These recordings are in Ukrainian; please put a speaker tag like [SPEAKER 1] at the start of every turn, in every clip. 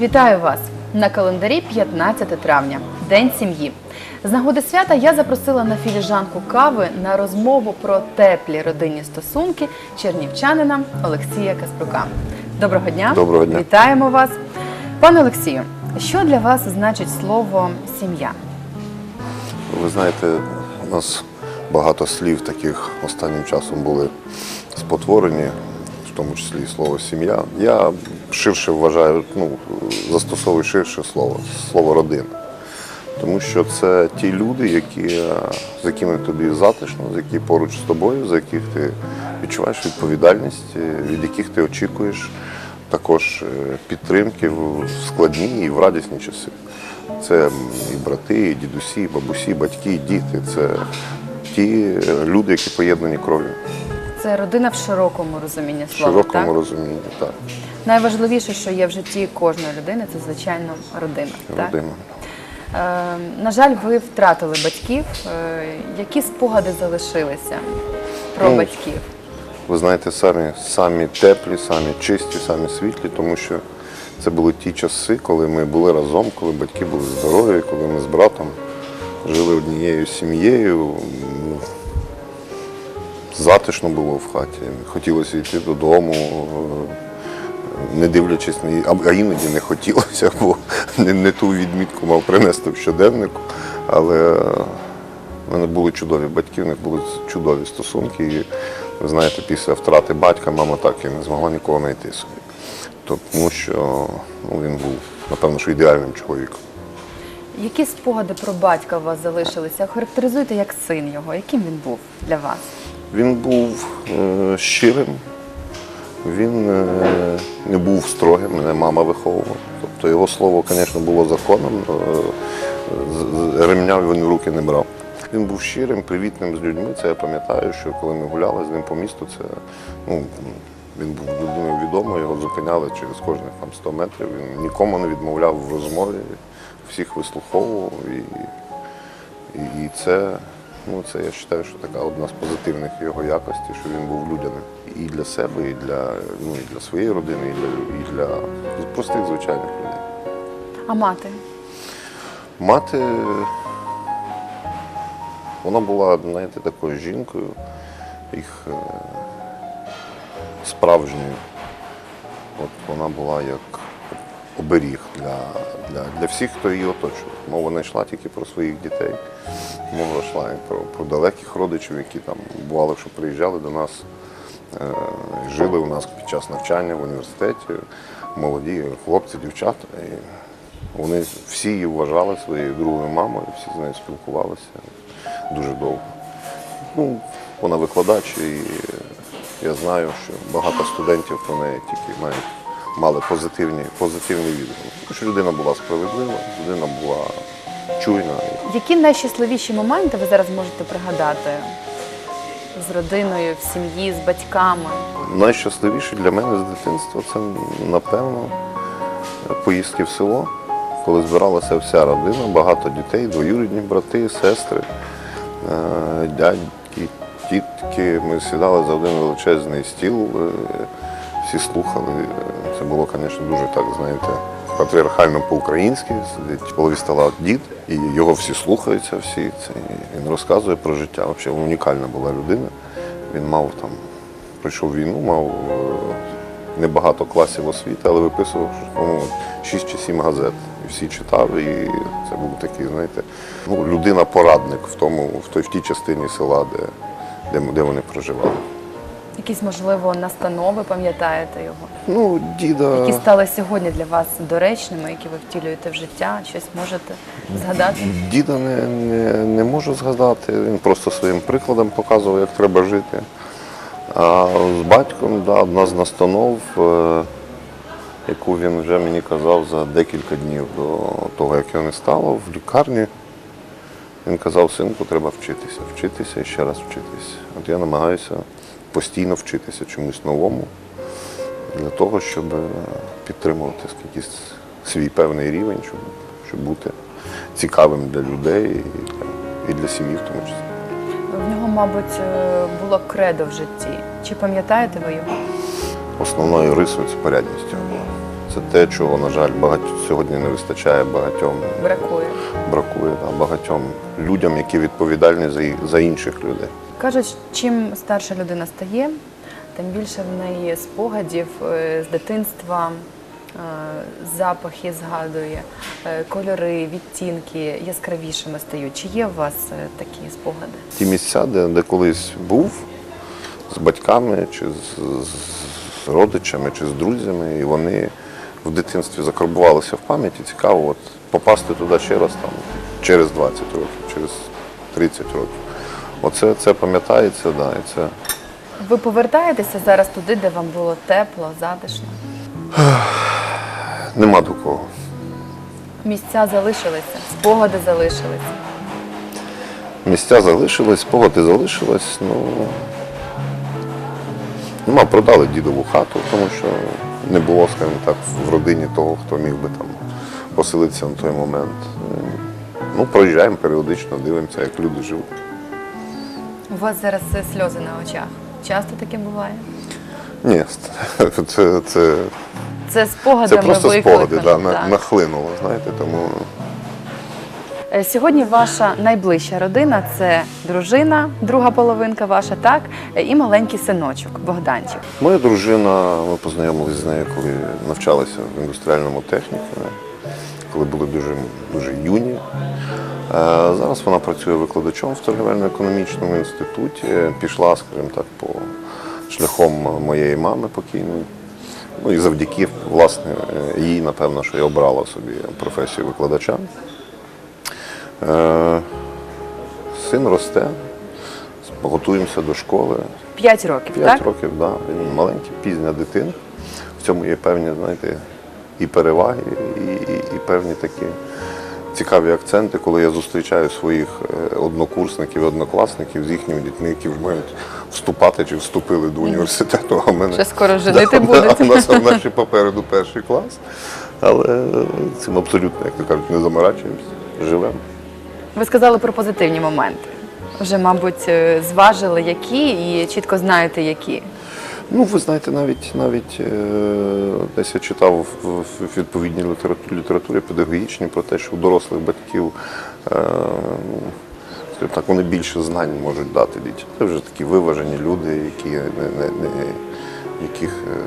[SPEAKER 1] Вітаю вас на календарі 15 травня, День сім'ї. З нагоди свята я запросила на філіжанку кави на розмову про теплі родинні стосунки чернівчанина Олексія Каспрука. Доброго дня!
[SPEAKER 2] Доброго дня.
[SPEAKER 1] Вітаємо вас, пане Олексію. Що для вас значить слово сім'я?
[SPEAKER 2] Ви знаєте, у нас багато слів таких останнім часом були спотворені, тому числі і слово сім'я. Я ширше вважаю, ну, застосовую ширше слово, слово родина. Тому що це ті люди, які, е, з якими тобі затишно, з які поруч з тобою, за яких ти відчуваєш відповідальність, е, від яких ти очікуєш також е, підтримки в складні і в радісні часи. Це і брати, і дідусі, і бабусі, і батьки, і діти. Це ті люди, які поєднані кров'ю.
[SPEAKER 1] Це родина в широкому розумінні
[SPEAKER 2] В широкому
[SPEAKER 1] так?
[SPEAKER 2] розумінні. Так,
[SPEAKER 1] Найважливіше, що є в житті кожної людини, це звичайно родина. Так?
[SPEAKER 2] родина.
[SPEAKER 1] Е, на жаль, ви втратили батьків. Е, які спогади залишилися про
[SPEAKER 2] Ну,
[SPEAKER 1] батьків?
[SPEAKER 2] Ви знаєте, самі, самі теплі, самі чисті, самі світлі, тому що це були ті часи, коли ми були разом, коли батьки були здорові, коли ми з братом жили однією сім'єю. Затишно було в хаті. Хотілося йти додому, е, не дивлячись а іноді не хотілося, бо не, не ту відмітку мав принести в щоденнику. Але в мене були чудові батьки, в них були чудові стосунки. І ви знаєте, після втрати батька мама так і не змогла нікого знайти собі. Тому що ну, він був, напевно, що ідеальним чоловіком.
[SPEAKER 1] Які спогади про батька у вас залишилися? Характеризуйте як син його. Яким він був для вас?
[SPEAKER 2] Він був е, щирим, він е, не був строгим, мене мама виховувала. Тобто його слово, звісно, було законом, е, ремня він в руки не брав. Він був щирим, привітним з людьми. Це я пам'ятаю, що коли ми гуляли з ним по місту, це ну, він був людиною відомою, його зупиняли через кожних там 100 метрів. Він нікому не відмовляв в розмові, всіх вислуховував. І, і, і це, ну, це я вважаю, що така одна з позитивних його якостей, що він був людяним і для себе, і для, ну, і для своєї родини, і для, і для простих звичайних людей.
[SPEAKER 1] А мати?
[SPEAKER 2] Мати, вона була, знаєте, такою жінкою, їх е, справжньою. От вона була як оберіг для, для, для всіх, хто її оточував. Мова не йшла тільки про своїх дітей, мова йшла і про, про далеких родичів, які там бували, що приїжджали до нас, е, жили у нас під час навчання в університеті, молоді хлопці, дівчата. І вони всі її вважали своєю другою мамою, всі з нею спілкувалися дуже довго. Ну, вона викладач, і я знаю, що багато студентів про неї тільки мають мали позитивні, позитивні відгуки. Тому що людина була справедлива, людина була чуйна.
[SPEAKER 1] Які найщасливіші моменти ви зараз можете пригадати з родиною, в сім'ї, з батьками?
[SPEAKER 2] Найщасливіше для мене з дитинства це, напевно, поїздки в село, коли збиралася вся родина, багато дітей, двоюрідні брати, сестри, е, дядьки, тітки. Ми сідали за один величезний стіл, е, всі слухали. Це було, звісно, дуже так, знаєте, патріархально по-українськи. Сидить голові стола дід, і його всі слухаються, всі. Це, і він розказує про життя. Взагалі унікальна була людина. Він мав там пройшов війну, мав е, небагато класів освіти, але виписував по-моєму, 6 чи 7 газет. І всі читали, і це був такий, знаєте, ну, людина-порадник в тому, в той в тій частині села, де, де, де вони проживали.
[SPEAKER 1] Якісь, можливо, настанови, пам'ятаєте його?
[SPEAKER 2] Ну, діда.
[SPEAKER 1] Які стали сьогодні для вас доречними, які ви втілюєте в життя? Щось можете згадати?
[SPEAKER 2] Діда не, не, не можу згадати, він просто своїм прикладом показував, як треба жити. А з батьком, да, одна з настанов, е, яку він вже мені казав за декілька днів до того, як його не стало, в лікарні. Він казав, синку, треба вчитися, вчитися і ще раз вчитися. От я намагаюся постійно вчитися чомусь новому для того, щоб е, підтримувати якийсь свій певний рівень, щоб, щоб бути цікавим для людей і для, і для сім'ї в тому числі.
[SPEAKER 1] В нього, мабуть, е, було кредо в житті. Чи пам'ятаєте ви його?
[SPEAKER 2] Основною рисою це порядність його була. Це те, чого, на жаль, багать... сьогодні не вистачає багатьом,
[SPEAKER 1] Бракує.
[SPEAKER 2] бракує да, багатьом людям, які відповідальні за, за інших людей.
[SPEAKER 1] Кажуть, чим старша людина стає, тим більше в неї спогадів е, з дитинства, е, запахи згадує, е, кольори, відтінки яскравішими стають. Чи є у вас такі спогади?
[SPEAKER 2] Ті місця, де, де колись був з батьками, чи з, з родичами, чи з друзями, і вони в дитинстві закарбувалися в пам'яті. Цікаво, от попасти туди ще раз там через 20 років, через 30 років. Оце це пам'ятається, да, і це
[SPEAKER 1] Ви повертаєтеся зараз туди, де вам було тепло, затишно?
[SPEAKER 2] нема до кого.
[SPEAKER 1] Місця залишилися, спогади залишилися.
[SPEAKER 2] Місця залишились, спогади залишились. Ну, нема, продали дідову хату, тому що не було, скажімо так, в родині того, хто міг би там поселитися на той момент. Ну, проїжджаємо періодично, дивимося, як люди живуть.
[SPEAKER 1] У вас зараз е, сльози на очах. Часто таке буває?
[SPEAKER 2] Ні, це, це,
[SPEAKER 1] Це спогадами
[SPEAKER 2] це просто спогади, да, на-
[SPEAKER 1] так.
[SPEAKER 2] нахлинуло, знаєте, тому
[SPEAKER 1] Е, Сьогодні ваша найближча родина це дружина, друга половинка ваша, так, е, і маленький синочок Богданчик.
[SPEAKER 2] Моя дружина, ми познайомилися з нею, коли навчалися в індустріальному технікумі, коли були дуже, дуже Зараз вона працює викладачом в торгівельно-економічному інституті. Пішла, скажімо так, по шляхом моєї мами покійної. Ну і завдяки власне е, їй, напевно, що я обрала собі професію викладача. Е, Син росте, готуємося до школи.
[SPEAKER 1] П'ять років,
[SPEAKER 2] П'ять
[SPEAKER 1] так?
[SPEAKER 2] років, да. Він маленький, пізня дитина. В цьому є певні, знаєте, і переваги, і, і, і певні такі цікаві акценти, коли я зустрічаю своїх е, однокурсників, однокласників з їхніми дітьми, які вже мають вступати чи вступили до університету. А в мене
[SPEAKER 1] Вже скоро женити
[SPEAKER 2] Да,
[SPEAKER 1] будуть.
[SPEAKER 2] да, У нас, нас ще попереду перший клас. Але цим абсолютно, як то кажуть, не заморачуємося, живемо.
[SPEAKER 1] Ви сказали про позитивні моменти. Вже, мабуть, е, зважили, які, і чітко знаєте, які.
[SPEAKER 2] Ну, ви знаєте, навіть навіть е, десь я читав в, відповідній літературі, літературі педагогічній про те, що у дорослих батьків е, ну, так, вони більше знань можуть дати дітям. Це вже такі виважені люди, які не, не, не яких е,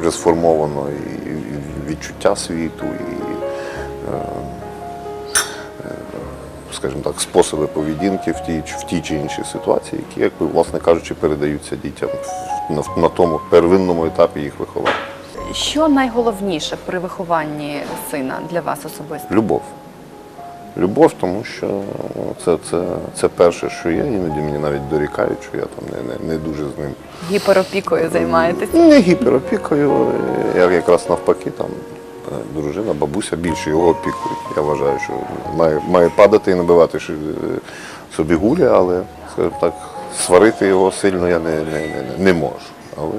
[SPEAKER 2] вже сформовано і, відчуття світу, і скажімо так, способи поведінки в тій, в тій чи іншій ситуації, які, якби, власне кажучи, передаються дітям на, на тому первинному етапі їх виховання.
[SPEAKER 1] Що найголовніше при вихованні сина для вас особисто?
[SPEAKER 2] Любов. Любов, тому що це, це, це перше, що є. Іноді мені навіть дорікають, що я там не, не, не дуже з ним
[SPEAKER 1] Гіперопікою займаєтесь?
[SPEAKER 2] не гіперопікою. Я якраз навпаки там. е, Дружина, бабуся більше його опікують. Я вважаю, що має, має падати і набивати собі гулі, але, скажімо так, сварити його сильно я не, не, не, не можу. Але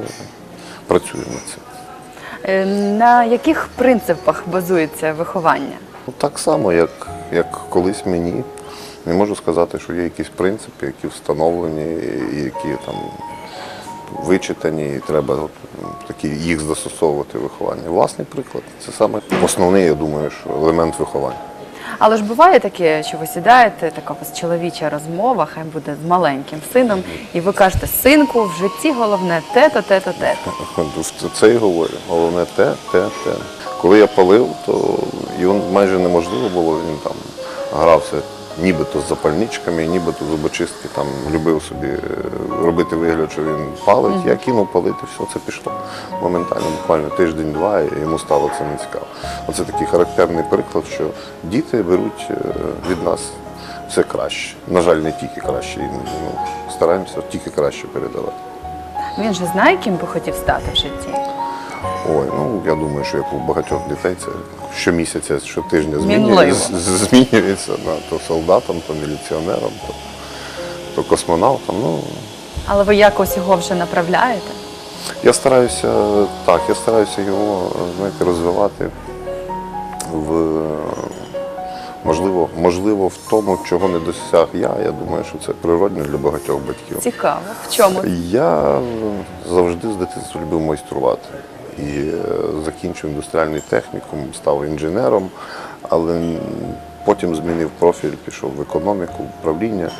[SPEAKER 2] працюю над цим.
[SPEAKER 1] Е, На яких принципах базується виховання?
[SPEAKER 2] Ну, так само, як, як колись мені. Не можу сказати, що є якісь принципи, які встановлені, які там вичитані, і треба от, такі їх застосовувати в вихованні. Власний приклад. Це саме основний, я думаю, що елемент виховання.
[SPEAKER 1] Але ж буває таке, що ви сідаєте, така у вас чоловіча розмова, хай буде з маленьким сином, і ви кажете, синку, в житті головне те-то, те-то, те-то.
[SPEAKER 2] Це і говорю. Головне те, те, те. Коли я палив, то його майже неможливо було, він там грався нібито з запальничками, нібито зубочистки, там любив собі е, робити вигляд, що він палить. Я кинув палити, все, це пішло. Моментально, буквально тиждень-два, і йому стало це нецікаво. Оце такий характерний приклад, що діти беруть е, від нас все краще. На жаль, не тільки краще. Ну, стараємося тільки краще передавати.
[SPEAKER 1] Він же знає, ким би хотів стати в житті.
[SPEAKER 2] Ой, ну я думаю, що як у багатьох дітей це щомісяця, щотижня
[SPEAKER 1] Мінливо.
[SPEAKER 2] змінюється, да, то солдатом, то міліціонером, то, то космонавтом. Ну,
[SPEAKER 1] Але ви якось його вже направляєте.
[SPEAKER 2] я стараюся так, я стараюся його знаєте, розвивати в можливо, можливо, в тому, чого не досяг я. Я думаю, що це природно для багатьох батьків.
[SPEAKER 1] Цікаво. В чому?
[SPEAKER 2] Я завжди з дитинства любив майструвати. І е, закінчив індустріальний технікум, став інженером, але потім змінив профіль, пішов в економіку, в управління.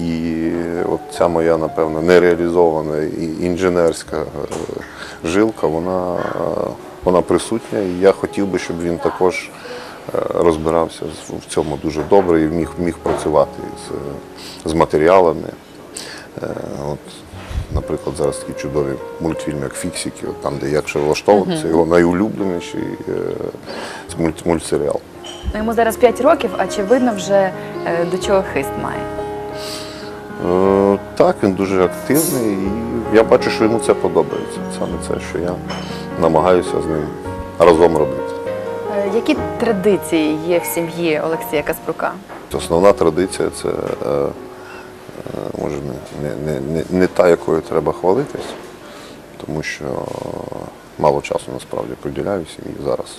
[SPEAKER 2] І от ця моя, напевно, нереалізована інженерська е, жилка, вона, е, вона присутня. І я хотів би, щоб він також розбирався в цьому дуже добре і міг, міг працювати з, з матеріалами. От, наприклад, зараз такі чудові мультфільми, як Фіксики, от там, де як ще влаштовуватися, його найулюбленіший е, мульт, мультсеріал.
[SPEAKER 1] Ну, Йому зараз 5 років, а чи видно вже е, до чого хист має?
[SPEAKER 2] Е, Так, він дуже активний, і я бачу, що йому це подобається. Саме це, що я намагаюся з ним разом робити.
[SPEAKER 1] Е, Які традиції є в сім'ї Олексія Каспрука?
[SPEAKER 2] Основна традиція це е, може не, не, не, не, та, якою треба хвалитись, тому що мало часу насправді приділяю сім'ї зараз.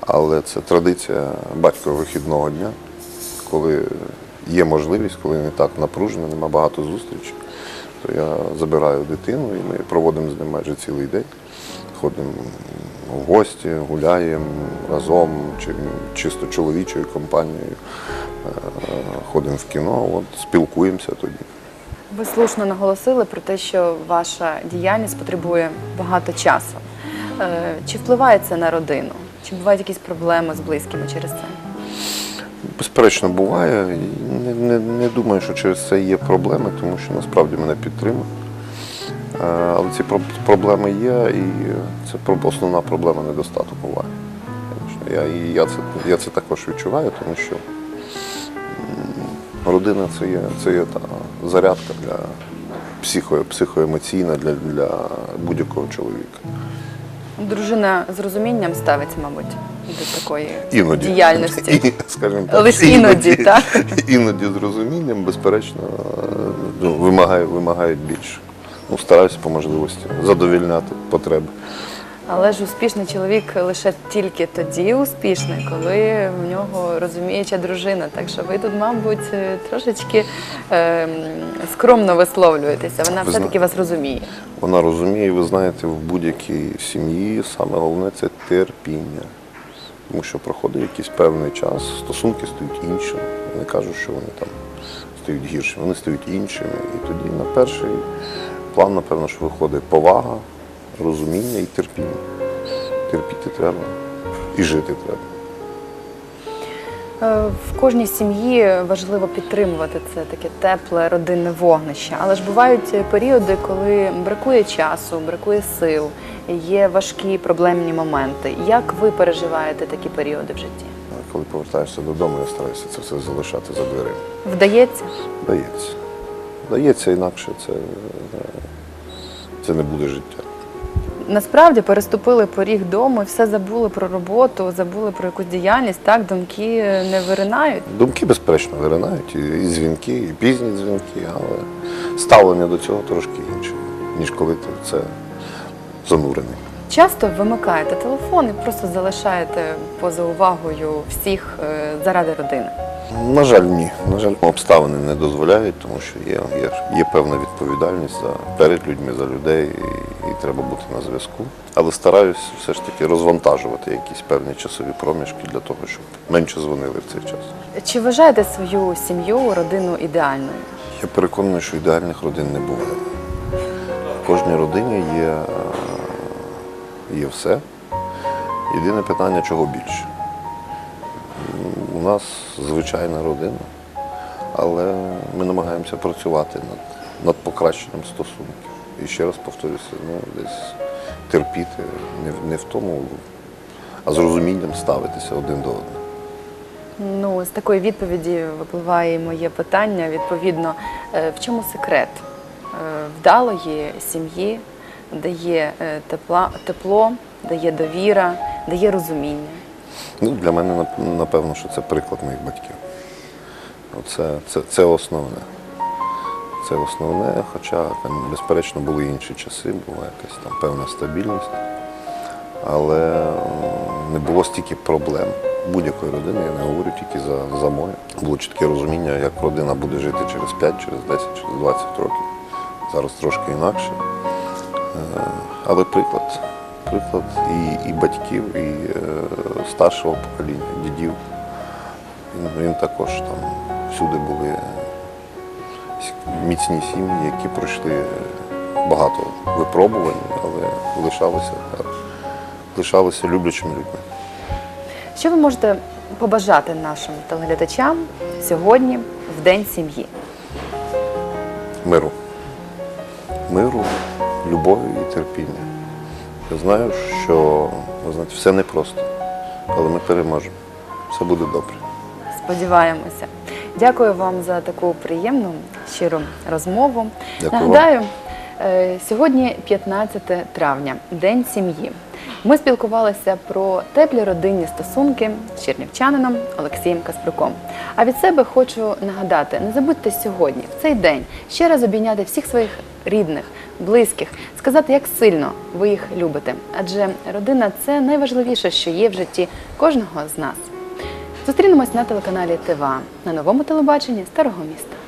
[SPEAKER 2] Але це традиція батькового вихідного дня, коли є можливість, коли не так напружено, нема багато зустрічей, то я забираю дитину і ми проводимо з ним майже цілий день. Ходимо в гості, гуляємо разом, чи чисто чоловічою компанією. Е, Ходимо в кіно, от, спілкуємося тоді.
[SPEAKER 1] Ви слушно наголосили про те, що ваша діяльність потребує багато часу. Е, Чи впливає це на родину? Чи бувають якісь проблеми з близькими через це?
[SPEAKER 2] Безперечно, буває. Не, не, не думаю, що через це є проблеми, тому що насправді мене підтримують. Е, Але ці проб- проблеми є, і це основна проблема недостаток уваги. Я, і я, це, я це також відчуваю, тому що родина це є, це є та зарядка для психо, психоемоційна для, для будь-якого чоловіка.
[SPEAKER 1] Дружина з розумінням ставиться, мабуть, до такої
[SPEAKER 2] Іноді.
[SPEAKER 1] діяльності.
[SPEAKER 2] І, скажімо так,
[SPEAKER 1] Лише іноді, так?
[SPEAKER 2] Іноді з розумінням, безперечно, ну, вимагає, вимагають більше. Ну, стараюся по можливості задовільняти потреби.
[SPEAKER 1] Але ж успішний чоловік лише тільки тоді успішний, коли в нього розуміюча дружина. Так що ви тут, мабуть, е, трошечки е, скромно висловлюєтеся. Вона
[SPEAKER 2] Ви
[SPEAKER 1] все-таки вас розуміє.
[SPEAKER 2] Вона розуміє, ви знаєте, в будь-якій сім'ї саме головне це терпіння. Тому що проходить якийсь певний час, стосунки стають іншими. Я не кажу, що вони там стають гіршими, вони стають іншими. І тоді на перший план, напевно, що виходить повага, розуміння і терпіння. Терпіти треба і жити треба.
[SPEAKER 1] Е, В кожній сім'ї важливо підтримувати це таке тепле родинне вогнище. Але ж бувають періоди, коли бракує часу, бракує сил, є важкі проблемні моменти. Як ви переживаєте такі періоди в житті?
[SPEAKER 2] Коли повертаєшся додому, я стараюся це все залишати за дверима.
[SPEAKER 1] Вдається?
[SPEAKER 2] Дається. Дається інакше, це, е, це не буде життя.
[SPEAKER 1] Насправді переступили поріг дому, і все забули про роботу, забули про якусь діяльність. Так, думки не виринають.
[SPEAKER 2] Думки, безперечно, виринають, і, і дзвінки, і пізні дзвінки, але ставлення до цього трошки інше, ніж коли ти це занурений.
[SPEAKER 1] Часто вимикаєте телефон і просто залишаєте поза увагою всіх е, заради родини.
[SPEAKER 2] На жаль, ні. На жаль, обставини не дозволяють, тому що є, є, є певна відповідальність за, перед людьми, за людей, і, і треба бути на зв'язку. Але стараюсь все ж таки розвантажувати якісь певні часові проміжки для того, щоб менше дзвонили в цей час.
[SPEAKER 1] Чи вважаєте свою сім'ю, родину ідеальною?
[SPEAKER 2] Я переконаний, що ідеальних родин не буває. В кожній родині є, е, є все. Єдине питання, чого більше. У нас звичайна родина, але ми намагаємося працювати над, над покращенням стосунків. І ще раз повторюся, ну, десь терпіти не, не в тому, а з розумінням ставитися один до одного.
[SPEAKER 1] Ну, з такої відповіді випливає моє питання. Відповідно, е, в чому секрет е, вдалої сім'ї, де є е, тепла, тепло, де є довіра, де є розуміння?
[SPEAKER 2] Ну, для мене напевно, що це приклад моїх батьків. Це, це, це основне. Це основне, хоча там, безперечно, були інші часи, була якась там певна стабільність. Але не було стільки проблем будь-якої родини, я не говорю тільки за, за мою. Було чітке розуміння, як родина буде жити через 5, через 10, через 20 років. Зараз трошки інакше. Е, Але приклад, приклад і, і батьків, і е, старшого покоління, дідів. Він, він також там всюди були міцні сім'ї, які пройшли багато випробувань, але лишалися, лишалися люблячими людьми.
[SPEAKER 1] Що ви можете побажати нашим телеглядачам сьогодні, в День сім'ї?
[SPEAKER 2] Миру. Миру, любові і терпіння. Я знаю, що ви знаєте, все непросто, але ми переможемо. Все буде добре.
[SPEAKER 1] Сподіваємося. Дякую вам за таку приємну, щиру розмову.
[SPEAKER 2] Дякую
[SPEAKER 1] Нагадаю, е, сьогодні 15 травня, День сім'ї. Ми спілкувалися про теплі родинні стосунки з чернівчанином Олексієм Каспруком. А від себе хочу нагадати: не забудьте сьогодні, в цей день, ще раз обійняти всіх своїх рідних, близьких, сказати, як сильно ви їх любите. Адже родина це найважливіше, що є в житті кожного з нас. Зустрінемось на телеканалі ТВА на новому телебаченні Старого міста.